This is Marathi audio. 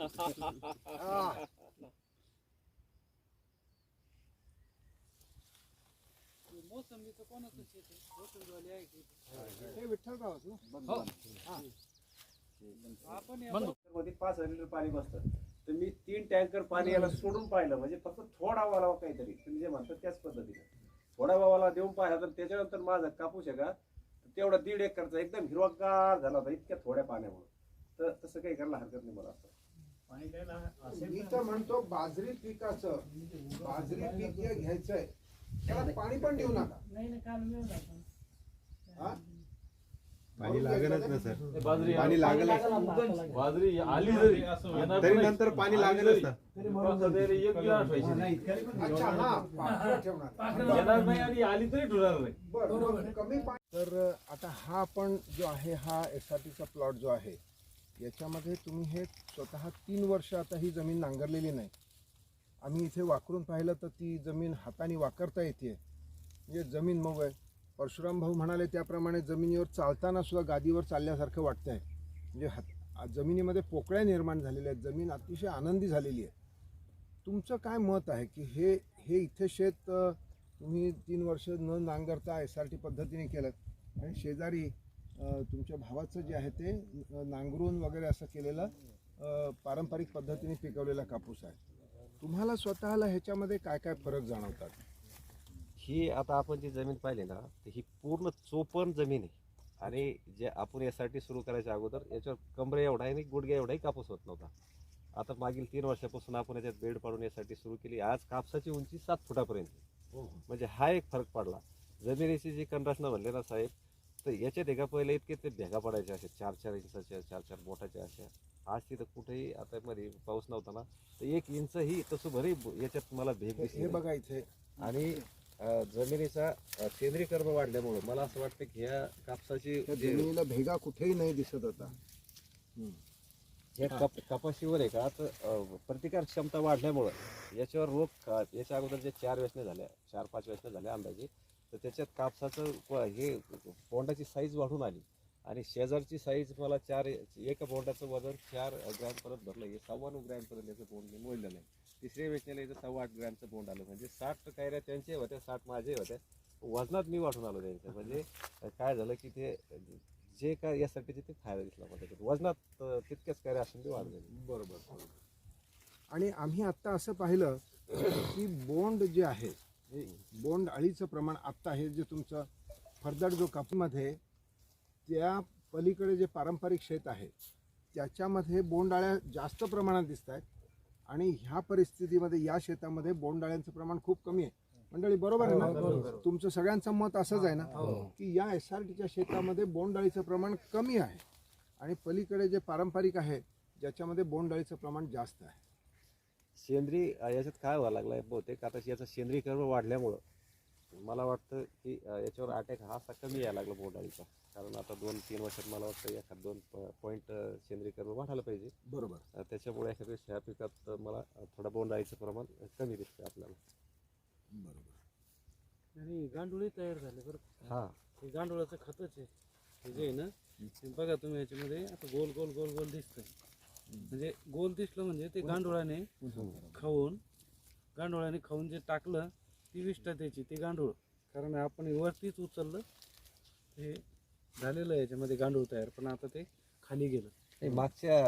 Ah. पाच हजार लिटर पाणी बसतं. तर मी तीन टँकर पाणी याला सोडून पाहिलं. म्हणजे फक्त थोडा वालावा काहीतरी. तुम्ही जे म्हणतात त्याच पद्धतीने. थोडा वाला देऊन पाहिला तर त्याच्यानंतर माझा कापू शका तेवढा दीड एकरचा एकदम हिरवागार झाला होता इतक्या थोड्या पाण्यामुळे. तर तसं काही करायला हरकत नाही मला असं. मी तर म्हणतो बाजरी पिकाचं बाजरी पीक जे घ्यायचंय त्याला पाणी पण देऊ नका. नाही नाही काल मिळून आपण हा? पाणी लागेलच ना सर. बाजरी पाणी बाजरी आली जरी तरी. नंतर पाणी लागेलच ना. एक हा आली तरी ठेवणार नाही. बरं कमी पाणी तर आता हा आपण जो आहे हा एस आर टीचा प्लॉट जो आहे याच्यामध्ये तुम्ही हे स्वतः तीन वर्ष आता ही जमीन नांगरलेली नाही. आम्ही इथे वाकरून पाहिलं तर ती जमीन हाताने वाकरता येते. म्हणजे जमीन मग आहे. परशुराम भाऊ म्हणाले त्याप्रमाणे जमिनीवर चालताना सुद्धा गादीवर चालल्यासारखं आहे म्हणजे हात जमिनीमध्ये पोकळ्या निर्माण झालेल्या आहेत. जमीन अतिशय आनंदी झालेली आहे. तुमचं काय मत आहे की हे हे इथे शेत तुम्ही तीन वर्ष न नांगरता एस आर टी पद्धतीने केलं आणि शेजारी तुमच्या भावाचं जे आहे ते नांगरून वगैरे असं केलेलं पारंपरिक पद्धतीने पिकवलेला कापूस आहे. तुम्हाला स्वतःला ह्याच्यामध्ये काय काय फरक जाणवतात? ही आता आपण जी जमीन पाहिली ना तर ही पूर्ण चोपण जमीन आहे. आणि जे आपण यासाठी सुरू करायच्या अगोदर याच्यावर कमरे एवढा आणि गुडघ्या एवढाही कापूस होत नव्हता. आता मागील तीन वर्षापासून आपण याच्यात बेड पाडून यासाठी सुरू केली. आज कापसाची उंची सात फुटापर्यंत आहे. म्हणजे हा एक फरक पडला. जमिनीची जी कंडरचना म्हणले ना साहेब तर याच्यात एका पहिले इतके ते भेगा पडायचे असे चार चार इंचाच्या चार चार बोटाच्या अशा आज तिथं कुठेही आता मध्ये पाऊस नव्हता ना तर एक इंच ही तसं भरी याच्यात मला भेग हे- दिसली नाही. बघा इथे. आणि जमिनीचा कर्म वाढल्यामुळे मला असं वाटतं की ह्या कापसाची जमिनीला भेगा कुठेही नाही दिसत आता. कप कपाशीवर आहे का? तर प्रतिकार क्षमता वाढल्यामुळं याच्यावर रोग याच्या अगोदर जे चार व्यसने झाल्या चार पाच व्यसने झाल्या अंदाजे तर त्याच्यात कापसाचं प- हे बोंडाची साईज वाढून आली. आणि शेजारची साईज मला चार एका बोंडाचं वजन चार ग्रॅमपर्यंत भरलं. हे सव्वाण्णव ग्रॅमपर्यंत याचं बोंड मी मोजलं नाही तिसऱ्या वेचण्याला याचं सव्वा आठ ग्रॅमचं बोंड आलं. म्हणजे साठ कायऱ्या त्यांचे होत्या साठ माझे होत्या. वजनात मी वाढून आलो त्यांच्या. म्हणजे काय झालं की ते जे काय यासाठी ते फायदा दिसला मला त्याच्यात. वजनात अं, तितक्याच कायऱ्या असून ते वाढले बरोबर. आणि आम्ही आत्ता असं पाहिलं की बोंड जे आहे हे बोंड अळीचं प्रमाण आत्ता हे जे तुमचं फरदड जो कापूमध्ये त्या पलीकडे जे पारंपरिक शेत आहे त्याच्यामध्ये बोंडाळ्या जास्त प्रमाणात दिसत आहेत आणि ह्या परिस्थितीमध्ये या शेतामध्ये बोंडाळ्यांचं प्रमाण खूप कमी आहे. मंडळी बरोबर आहे ना? तुमचं सगळ्यांचं मत असंच आहे ना? की या एस आर टीच्या शेतामध्ये बोंडाळीचं प्रमाण कमी आहे आणि पलीकडे जे पारंपरिक आहे ज्याच्यामध्ये बोंडाळीचं प्रमाण जास्त आहे. सेंद्रिय याच्यात काय व्हायला लागलाय बहुतेक आता याचा सेंद्रिय कर्म वाढल्यामुळं मला वाटतं की याच्यावर अटॅक हा असा कमी यायला लागला बोंडाळीचा कारण आता दोन तीन वर्षात मला वाटतं एखाद दोन पॉईंट सेंद्रिय कर्म वाढायला पाहिजे. बरोबर. त्याच्यामुळे एखाद्या ह्या पिकात मला थोडा बोंडाळीचं प्रमाण कमी दिसतं आपल्याला. बरोबर. आणि गांडुळे तयार झाले बरं का? हां. हे गांडुळाचं खतच आहे. हे जे आहे ना हे बघा तुम्ही याच्यामध्ये आता गोल गोल गोल गोल दिसतंय. म्हणजे गोल दिसलं म्हणजे ते गांडुळाने खाऊन गांडुळाने खाऊन जे टाकलं ती विष्ठा त्याची ते गांडूळ. कारण आपण वरतीच उचललं हे झालेलं आहे याच्यामध्ये गांडूळ तयार पण आता ते खाली गेलं. मागच्या